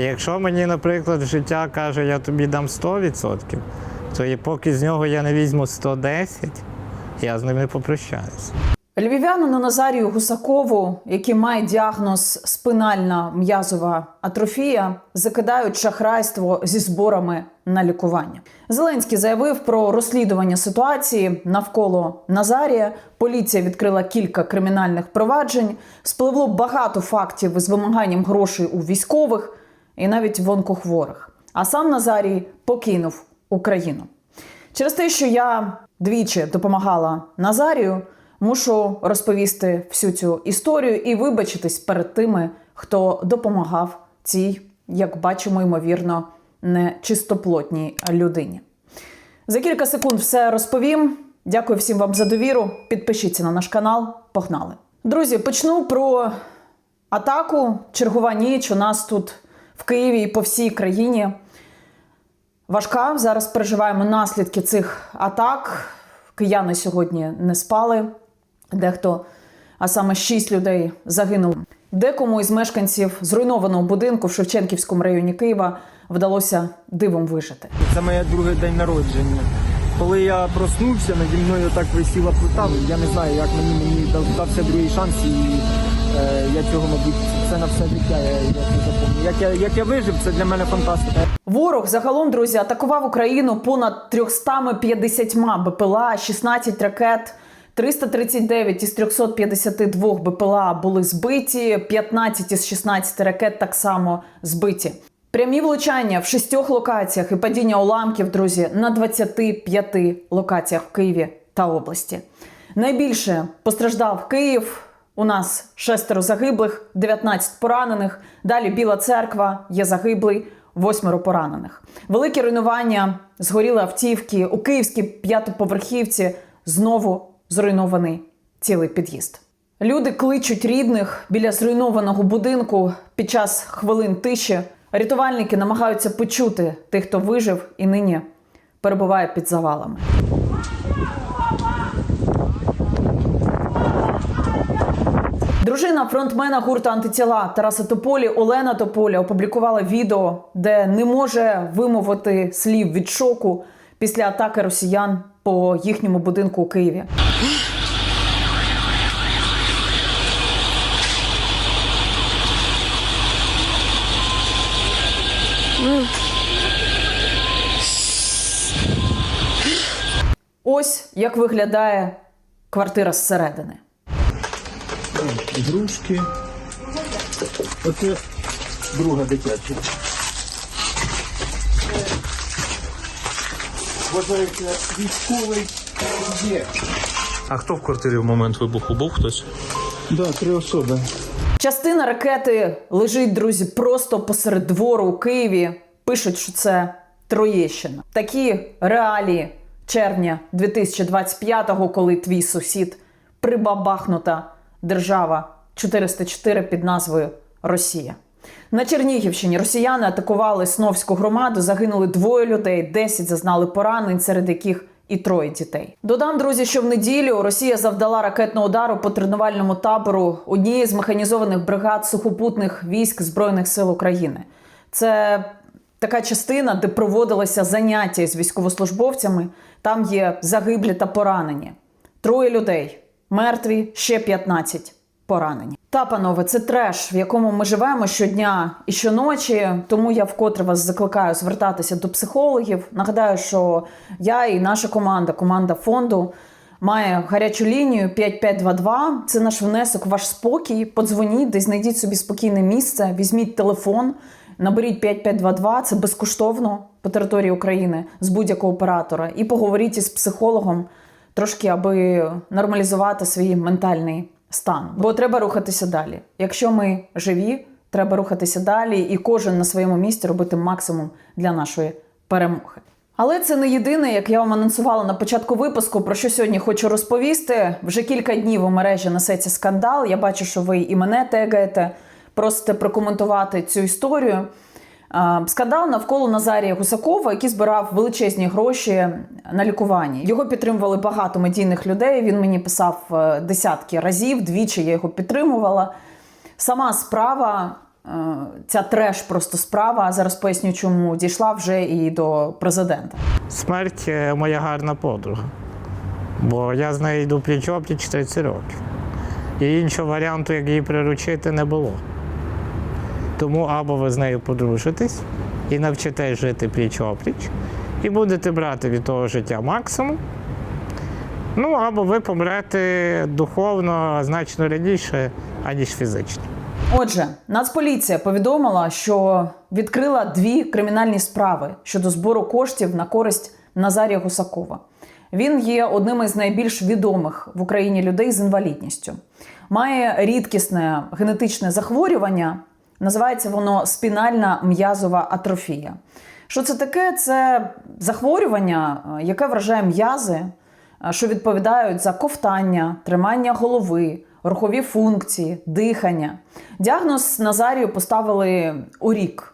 І якщо мені, наприклад, життя каже, я тобі дам 100%, то і поки з нього я не візьму 110, я з ним не попрощаюся. Львів'янину Назарію Гусакову, який має діагноз спинальна м'язова атрофія, закидають шахрайство зі зборами на лікування. Зеленський заявив про розслідування ситуації навколо Назарія. Поліція відкрила кілька кримінальних проваджень. Спливло багато фактів з вимаганням грошей у військових і навіть в онкохворих. А сам Назарій покинув Україну. Через те, що я двічі допомагала Назарію, мушу розповісти всю цю історію і вибачитись перед тими, хто допомагав цій, як бачимо, ймовірно, нечистоплотній людині. За кілька секунд все розповім. Дякую всім вам за довіру. Підпишіться на наш канал. Погнали! Друзі, почну про атаку. Чергова ніч у нас тут в Києві і по всій країні важка. Зараз переживаємо наслідки цих атак. Кияни сьогодні не спали. Дехто, а саме шість людей загинуло. Декому із мешканців зруйнованого будинку в Шевченківському районі Києва вдалося дивом вижити. Це моє другий день народження. Коли я проснувся, наді мною так висіла плита. Я не знаю, як мені мені дався другий шанс, і я цього, мабуть, це на все життя. Я, я це. Як я, як я вижив, це для мене фантастика. Ворог загалом, друзі, атакував Україну понад 350 БПЛА, 16 ракет. 339 із 352 БПЛА були збиті, 15 із 16 ракет так само збиті. Прямі влучання в шістьох локаціях і падіння уламків, друзі, на 25 локаціях в Києві та області. Найбільше постраждав Київ. У нас шестеро загиблих, 19 поранених. Далі Біла церква є загиблий, восьмеро поранених. Великі руйнування, згоріли автівки. У київській п'ятиповерхівці знову зруйнований цілий під'їзд. Люди кличуть рідних біля зруйнованого будинку під час хвилин тиші. Рятувальники намагаються почути тих, хто вижив і нині перебуває під завалами. Дружина фронтмена гурту антитіла Тараса Тополі Олена Тополя опублікувала відео, де не може вимовити слів від шоку після атаки росіян по їхньому будинку у Києві. Ось як виглядає квартира зсередини. Ігрушки. Оце друга дитяча. Вважається військовий є. А хто в квартирі в момент вибуху був хтось? Да, три особи. Частина ракети лежить, друзі, просто посеред двору у Києві. Пишуть, що це Троєщина. Такі реалії червня 2025-го, коли твій сусід прибабахнута держава 404 під назвою Росія. На Чернігівщині росіяни атакували Сновську громаду. Загинули двоє людей, 10 зазнали поранень, серед яких і троє дітей. Додам, друзі, що в неділю Росія завдала ракетного удару по тренувальному табору однієї з механізованих бригад сухопутних військ Збройних сил України. Це така частина, де проводилися заняття з військовослужбовцями. Там є загиблі та поранені. Троє людей мертві, ще 15 поранені. Та, панове, це треш, в якому ми живемо щодня і щоночі. Тому я вкотре вас закликаю звертатися до психологів. Нагадаю, що я і наша команда, команда фонду, має гарячу лінію 5522. Це наш внесок, ваш спокій. Подзвоніть, десь знайдіть собі спокійне місце, візьміть телефон, наберіть 5522, це безкоштовно по території України з будь-якого оператора. І поговоріть із психологом трошки, аби нормалізувати свій ментальний стан. Бо треба рухатися далі. Якщо ми живі, треба рухатися далі, і кожен на своєму місці робити максимум для нашої перемоги. Але це не єдине, як я вам анонсувала на початку випуску, про що сьогодні хочу розповісти. Вже кілька днів у мережі несеться скандал. Я бачу, що ви і мене тегаєте, просите прокоментувати цю історію. Скандал навколо Назарія Гусакова, який збирав величезні гроші на лікування. Його підтримували багато медійних людей. Він мені писав е, десятки разів, двічі я його підтримувала. Сама справа е, ця треш просто справа, зараз поясню, чому дійшла вже і до президента. Смерть е, моя гарна подруга. Бо я з нею йду пліч опліч 30 років. І іншого варіанту, як її приручити, не було. Тому або ви з нею подружитесь і навчитесь жити пліч опліч, і будете брати від того життя максимум. Ну, або ви помрете духовно значно раніше, аніж фізично. Отже, Нацполіція повідомила, що відкрила дві кримінальні справи щодо збору коштів на користь Назарія Гусакова. Він є одним із найбільш відомих в Україні людей з інвалідністю. Має рідкісне генетичне захворювання, називається воно спінальна м'язова атрофія. Що це таке? Це захворювання, е, яке вражає м'язи, е, що відповідають за ковтання, тримання голови, рухові функції, дихання. Діагноз Назарію поставили у рік.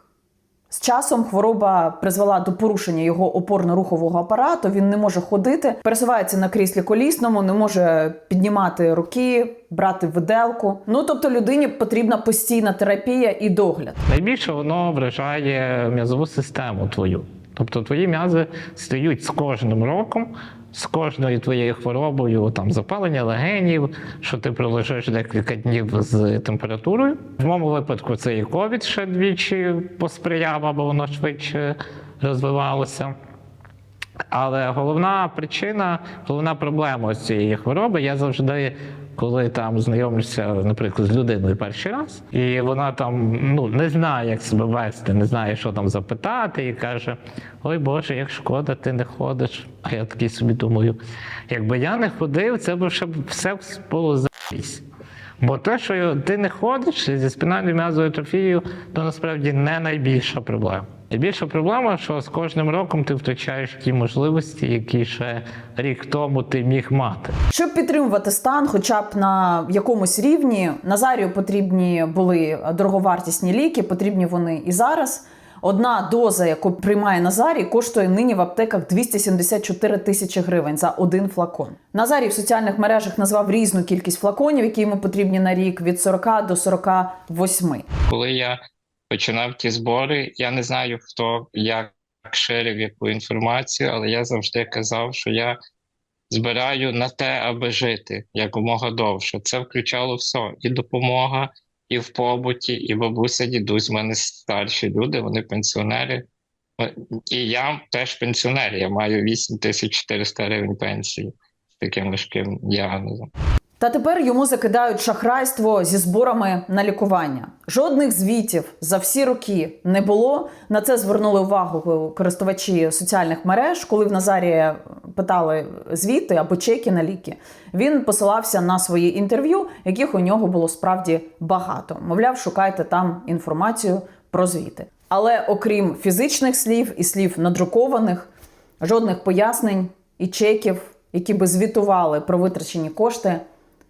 З часом хвороба призвела до порушення його опорно-рухового апарату. Він не може ходити, пересувається на кріслі колісному, не може піднімати руки, брати виделку. Ну тобто людині потрібна постійна терапія і догляд. Найбільше воно вражає м'язову систему твою. Тобто твої м'язи стають з кожним роком, з кожною твоєю хворобою, там запалення легенів, що ти пролежиш декілька днів з температурою. В моєму випадку це і ковід ще двічі посприяв, або воно швидше розвивалося. Але головна причина, головна проблема ось цієї хвороби, я завжди, коли там знайомлюся, наприклад, з людиною перший раз, і вона там ну не знає, як себе вести, не знає, що там запитати, і каже: Ой Боже, як шкода, ти не ходиш. А я такий собі думаю, якби я не ходив, це б ще все було заїсь. Бо те, що ти не ходиш зі спінальною м'язовою атрофією, то насправді не найбільша проблема. Найбільша проблема, що з кожним роком ти втрачаєш ті можливості, які ще рік тому ти міг мати. Щоб підтримувати стан, хоча б на якомусь рівні, Назарію потрібні були дороговартісні ліки, потрібні вони і зараз. Одна доза, яку приймає Назарій, коштує нині в аптеках 274 тисячі гривень за один флакон. Назарій в соціальних мережах назвав різну кількість флаконів, які йому потрібні на рік від 40 до 48. коли я починав ті збори, я не знаю, хто як ширив яку інформацію, але я завжди казав, що я збираю на те, аби жити якомога довше. Це включало все: і допомога, і в побуті, і бабуся, дідусь. У мене старші люди, вони пенсіонери. І я теж пенсіонер. Я маю 8400 гривень пенсії з таким важким діагнозом. Та тепер йому закидають шахрайство зі зборами на лікування. Жодних звітів за всі роки не було. На це звернули увагу користувачі соціальних мереж, коли в Назарія питали звіти або чеки на ліки. Він посилався на свої інтерв'ю, яких у нього було справді багато. Мовляв, шукайте там інформацію про звіти. Але окрім фізичних слів і слів надрукованих, жодних пояснень і чеків, які би звітували про витрачені кошти,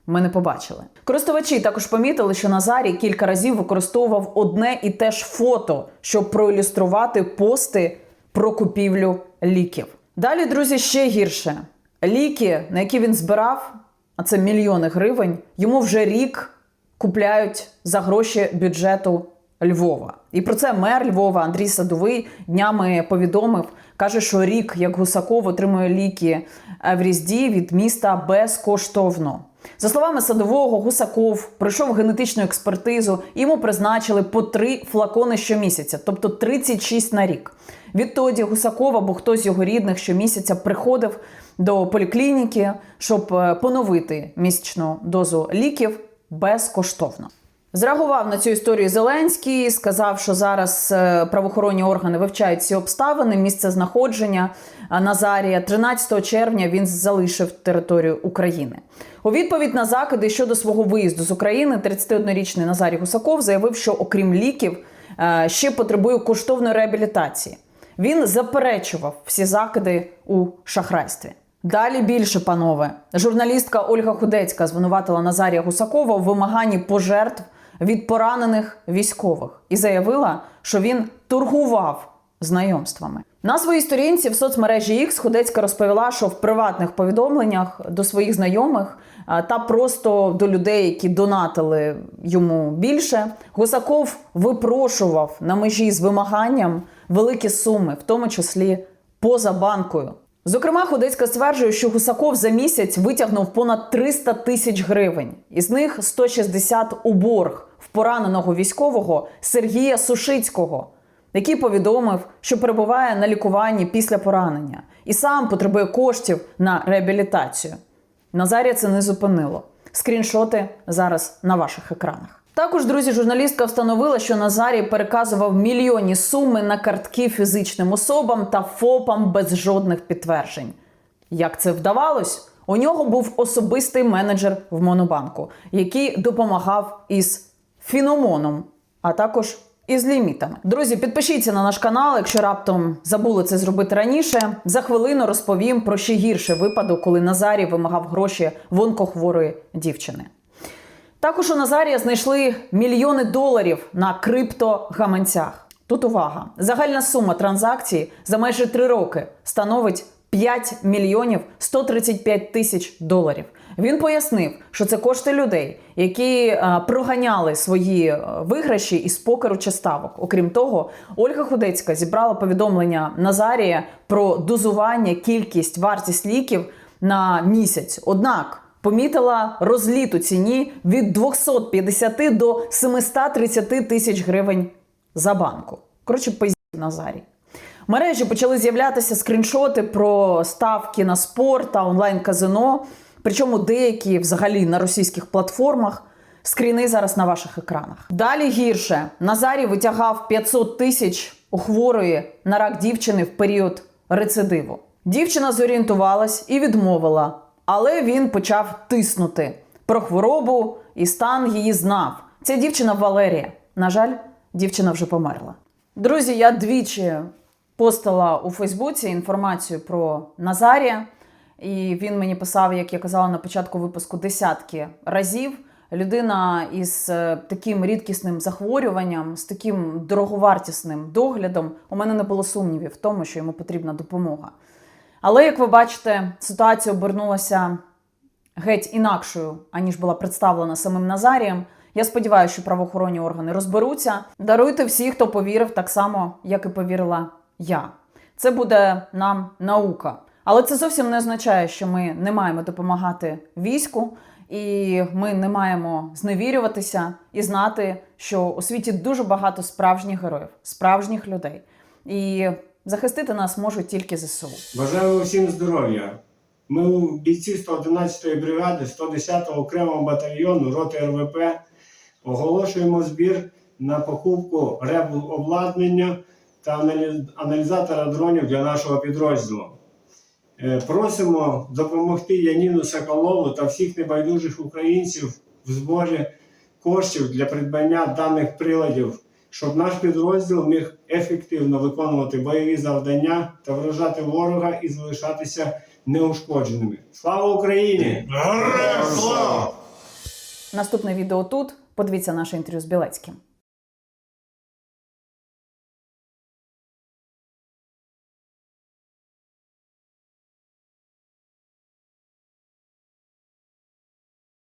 ми не побачили. Користувачі також помітили, що Назарій кілька разів використовував одне і те ж фото, щоб проілюструвати пости про купівлю ліків. Далі, друзі, ще гірше. Ліки, на які він збирав, а це мільйони гривень, йому вже рік купляють за гроші бюджету Львова. І про це мер Львова Андрій Садовий днями повідомив. Каже, що рік, як Гусаков отримує ліки в Різді від міста безкоштовно. За словами садового, Гусаков пройшов генетичну експертизу, йому призначили по три флакони щомісяця, тобто 36 на рік. Відтоді Гусаков або хтось його рідних щомісяця приходив до поліклініки, щоб е, поновити місячну дозу ліків безкоштовно. Зреагував на цю історію Зеленський, сказав, що зараз е, правоохоронні органи вивчають ці обставини, місце знаходження Назарія. 13 червня він залишив територію України. У відповідь на закиди щодо свого виїзду з України 31-річний Назарій Гусаков заявив, що окрім ліків е, ще потребує коштовної реабілітації. Він заперечував всі закиди у шахрайстві. Далі більше, панове. Журналістка Ольга Худецька звинуватила Назарія Гусакова у вимаганні пожертв від поранених військових і заявила, що він торгував знайомствами. На своїй сторінці в соцмережі X Худецька розповіла, що в приватних повідомленнях до своїх знайомих та просто до людей, які донатили йому більше, Гусаков випрошував на межі з вимаганням великі суми, в тому числі поза банкою. Зокрема, Худецька стверджує, що Гусаков за місяць витягнув понад 300 тисяч гривень, із них 160 у борг в пораненого військового Сергія Сушицького, який повідомив, що перебуває на лікуванні після поранення і сам потребує коштів на реабілітацію. Назарія це не зупинило. Скріншоти зараз на ваших екранах. Також, друзі, журналістка встановила, що Назарій переказував мільйонні суми на картки фізичним особам та ФОПам без жодних підтверджень. Як це вдавалось? У нього був особистий менеджер в Монобанку, який допомагав із фіномоном, а також із лімітами. Друзі, підпишіться на наш канал, якщо раптом забули це зробити раніше. За хвилину розповім про ще гірший випадок, коли Назарій вимагав гроші в онкохворої дівчини. Також у Назарія знайшли мільйони доларів на криптогаманцях. Тут увага: загальна сума транзакцій за майже три роки становить 5 мільйонів 135 тисяч доларів. Він пояснив, що це кошти людей, які е, проганяли свої е, виграші із покеру чи ставок. Окрім того, Ольга Худецька зібрала повідомлення Назарія про дозування, кількість, вартість ліків на місяць. Однак помітила розліт у ціні від 250 до 730 тисяч гривень за банку. Коротше, пиздів Назарій. В мережі почали з'являтися скріншоти про ставки на спорт та онлайн-казино. Причому деякі взагалі на російських платформах. Скріни зараз на ваших екранах. Далі гірше Назарій витягав 500 тисяч у хворої на рак дівчини в період рецидиву. Дівчина зорієнтувалась і відмовила, але він почав тиснути про хворобу і стан її знав. Ця дівчина Валерія. На жаль, дівчина вже померла. Друзі, я двічі постила у Фейсбуці інформацію про Назарія. І він мені писав, як я казала на початку випуску, десятки разів. Людина із е, таким рідкісним захворюванням, з таким дороговартісним доглядом. У мене не було сумнівів в тому, що йому потрібна допомога. Але як ви бачите, ситуація обернулася геть інакшою, аніж була представлена самим Назарієм. Я сподіваюся, що правоохоронні органи розберуться. Даруйте всі, хто повірив так само, як і повірила я. Це буде нам наука. Але це зовсім не означає, що ми не маємо допомагати війську, і ми не маємо зневірюватися і знати, що у світі дуже багато справжніх героїв, справжніх людей. І захистити нас можуть тільки ЗСУ. Бажаю всім здоров'я. Ми у бійці 111-ї бригади 110-го окремого батальйону роти РВП оголошуємо збір на покупку ребу обладнання та аналізатора дронів для нашого підрозділу. Е, Просимо допомогти Яніну Соколову та всіх небайдужих українців в зборі коштів для придбання даних приладів, щоб наш підрозділ міг ефективно виконувати бойові завдання та вражати ворога і залишатися неушкодженими. Слава Україні! Наступне відео тут. Подивіться наше інтерв'ю з Білецьким.